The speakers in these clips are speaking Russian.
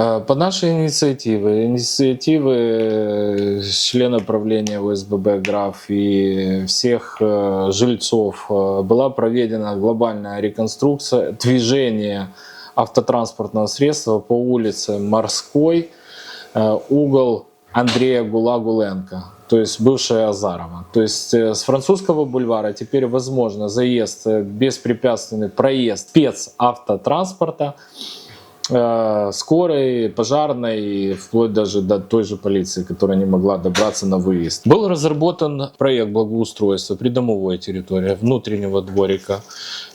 Э, По нашей инициативе, инициативы э, члена правления ОСББ «Граф» и всех э, жильцов э, была проведена глобальная реконструкция движения автотранспортного средства по улице Морской, угол Андрея Гулагуленко, то есть бывшая Азарова. То есть с французского бульвара теперь возможно заезд, беспрепятственный проезд спецавтотранспорта, э, скорой, пожарной, вплоть даже до той же полиции, которая не могла добраться на выезд. Был разработан проект благоустройства придомовой территории, внутреннего дворика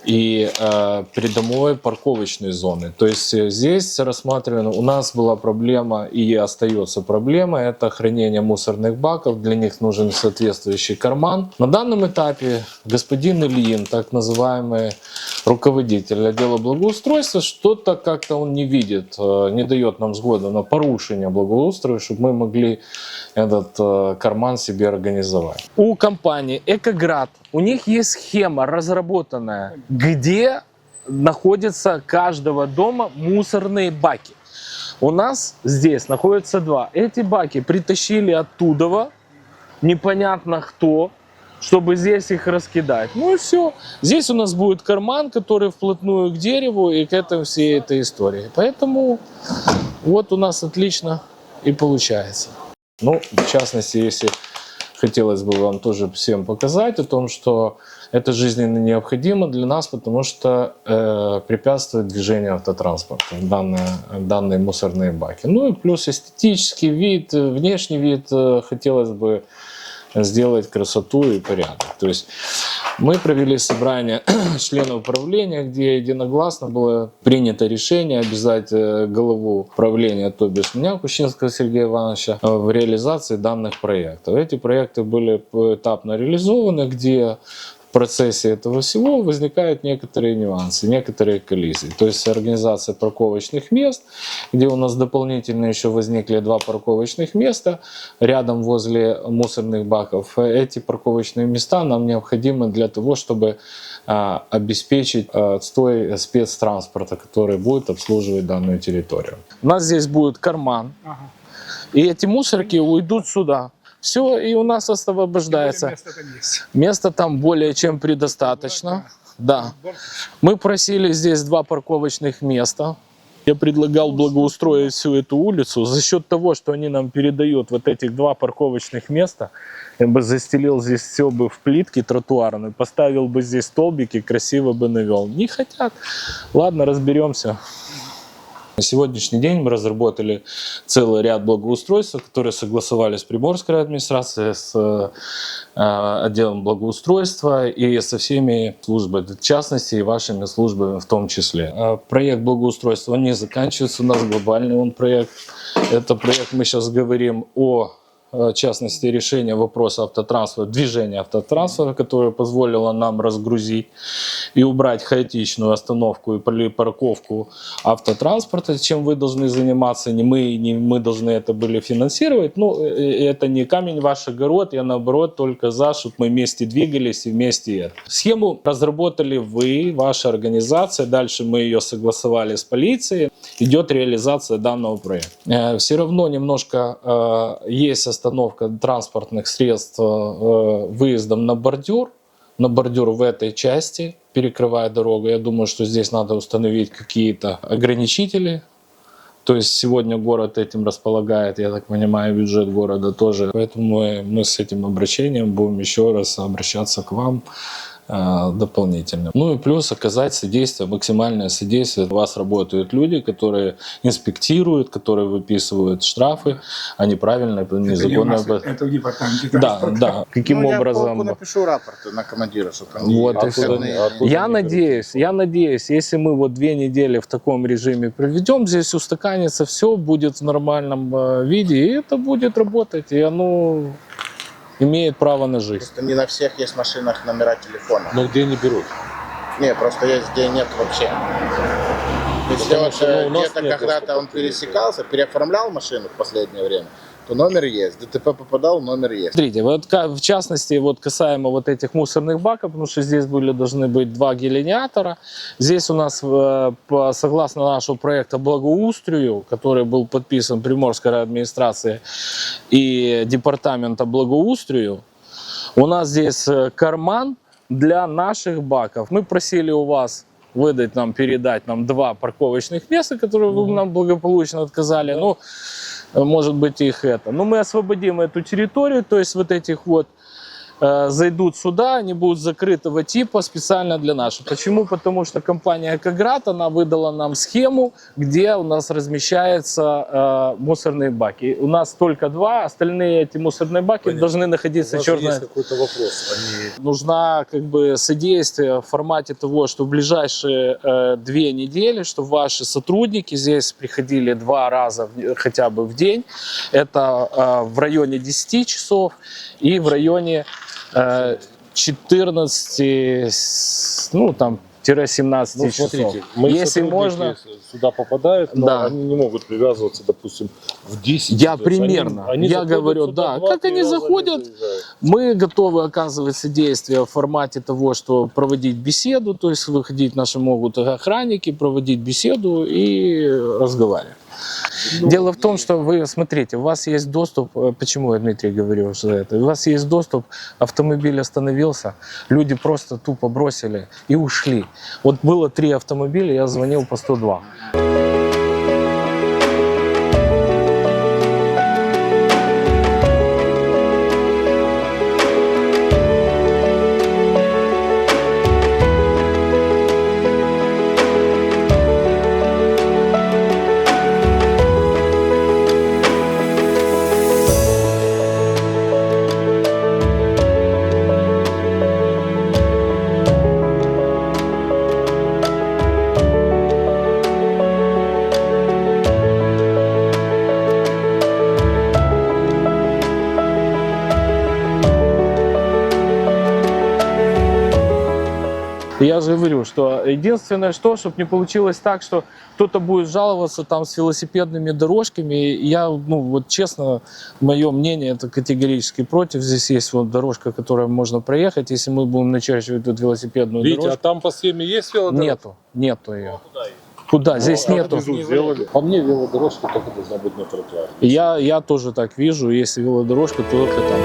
и э, придомовой парковочной зоны. То есть э, здесь рассматривано, у нас была проблема и остается проблема, это хранение мусорных баков, для них нужен соответствующий карман. На данном этапе господин Ильин, так называемый руководитель отдела благоустройства, что-то как-то он не видит, э, не дает нам сгода на порушение благоустройства, чтобы мы могли этот э, карман себе организовать. У компании Экоград у них есть схема разработанная, где находятся каждого дома мусорные баки. У нас здесь находится два. Эти баки притащили оттуда, непонятно кто, чтобы здесь их раскидать. Ну и все. Здесь у нас будет карман, который вплотную к дереву и к этой всей этой истории. Поэтому вот у нас отлично и получается. Ну, в частности, если хотелось бы вам тоже всем показать о том, что это жизненно необходимо для нас, потому что э, препятствует движению автотранспорта, данные, данные мусорные баки. Ну и плюс эстетический вид, э, внешний вид э, хотелось бы сделать красоту и порядок. То есть мы провели собрание членов правления, где единогласно было принято решение обязать э, главу правления, то бишь меня, Кущинского Сергея Ивановича, э, в реализации данных проектов. Эти проекты были поэтапно реализованы, где процессе этого всего возникают некоторые нюансы, некоторые коллизии. То есть организация парковочных мест, где у нас дополнительно еще возникли два парковочных места рядом возле мусорных баков. Эти парковочные места нам необходимы для того, чтобы а, обеспечить а, отстой спецтранспорта, который будет обслуживать данную территорию. У нас здесь будет карман, Ага. и эти мусорки уйдут сюда. Все, и у нас освобождается. Место там есть. Места там более чем предостаточно. Да. Мы просили здесь два парковочных места. Я предлагал благоустроить всю эту улицу. За счет того, что они нам передают вот этих два парковочных места, я бы застелил здесь все бы в плитке тротуарной, поставил бы здесь столбики, красиво бы навел. Не хотят. Ладно, разберемся. На сегодняшний день мы разработали целый ряд благоустройств, которые согласовали с Приморской администрацией, с э, отделом благоустройства и со всеми службами, в частности и вашими службами в том числе. Э, Проект благоустройства он не заканчивается, у нас глобальный он проект. Это проект, мы сейчас говорим о в частности, решение вопроса автотранспорта, движения автотранспорта, которое позволило нам разгрузить и убрать хаотичную остановку и парковку автотранспорта, чем вы должны заниматься, не мы, не мы должны это были финансировать. Ну, э, э, это не камень ваш огород, я наоборот только за, чтобы мы вместе двигались и вместе это. Схему разработали вы, ваша организация, дальше мы ее согласовали с полицией, идет реализация данного проекта. Все равно немножко э, есть остановка транспортных средств э, выездом на бордюр, на бордюр в этой части, перекрывая дорогу. Я думаю, что здесь надо установить какие-то ограничители. То есть сегодня город этим располагает, я так понимаю, бюджет города тоже. Поэтому мы, с этим обращением будем еще раз обращаться к вам дополнительно. Ну и плюс оказать содействие, максимальное содействие. У вас работают люди, которые инспектируют, которые выписывают штрафы, а неправильно, Это не у незаконно... нас, это в департаменте Да, да. Каким ну, Я образом? полку напишу рапорт на командира, чтобы там Вот всё. отдельные Я надеюсь, я надеюсь, если мы вот две недели в таком режиме проведем, здесь устаканится все, будет в нормальном э, виде, и это будет работать, и оно имеет право на жизнь. Просто не на всех есть машинах номера телефона. Ну, Но где не берут? Не, просто есть, где нет вообще. Если вот ну, э, где-то нет когда-то он пересекался, переоформлял машину в последнее время, то номер есть. ДТП попадал, номер есть. Смотрите, вот в частности, вот касаемо вот этих мусорных баков, потому что здесь были должны быть два гелиниатора. Здесь у нас, э, по- согласно нашего проекта благоустрою, который был подписан Приморской администрацией и департамента благоустрою, у нас здесь э, карман для наших баков. Мы просили у вас выдать нам, передать нам два парковочных места, которые вы нам благополучно отказали. Ну, э, может быть, их это. Но мы освободим эту территорию, то есть вот этих вот зайдут сюда, они будут закрытого типа специально для наших. Почему? Потому что компания Каград, она выдала нам схему, где у нас размещаются э, мусорные баки. У нас только два, остальные эти мусорные баки Понятно. должны У находиться вас же черная есть какой-то вопрос. Они нужна как бы содействие в формате того, что в ближайшие э, две недели, чтобы ваши сотрудники здесь приходили два раза в- хотя бы в день. Это э, в районе 10 часов и в районе э, 14, с- ну там, 17 Ну, часов. смотрите, Если можно, сюда попадают, но Да. они не могут привязываться, допустим, в 10. Я есть они- примерно. они Я говорю, да. Как они заходят. Мы готовы оказывать содействие в формате того, что проводить беседу, то есть выходить наши могут охранники, проводить беседу и разговаривать. Дело в том, что вы, смотрите, у вас есть доступ, э, почему я Дмитрий говорил что это, у вас есть доступ, автомобиль остановился, люди просто тупо бросили и ушли. Вот было три автомобиля, я звонил по 102. Я же говорю, что единственное, что, чтобы не получилось так, что кто-то будет жаловаться там с велосипедными дорожками. Я, ну, вот честно, мое мнение, это категорически против. Здесь есть вот дорожка, которая можно проехать. Если мы будем начерчивать тут велосипедную Видите, а дорожку, там по схеме есть велодорожка? нету, нету ее. Куда? Здесь А нету. сделали. По мне велодорожка только должна быть на тротуаре. Я, я тоже так вижу. Если велодорожка, то только там.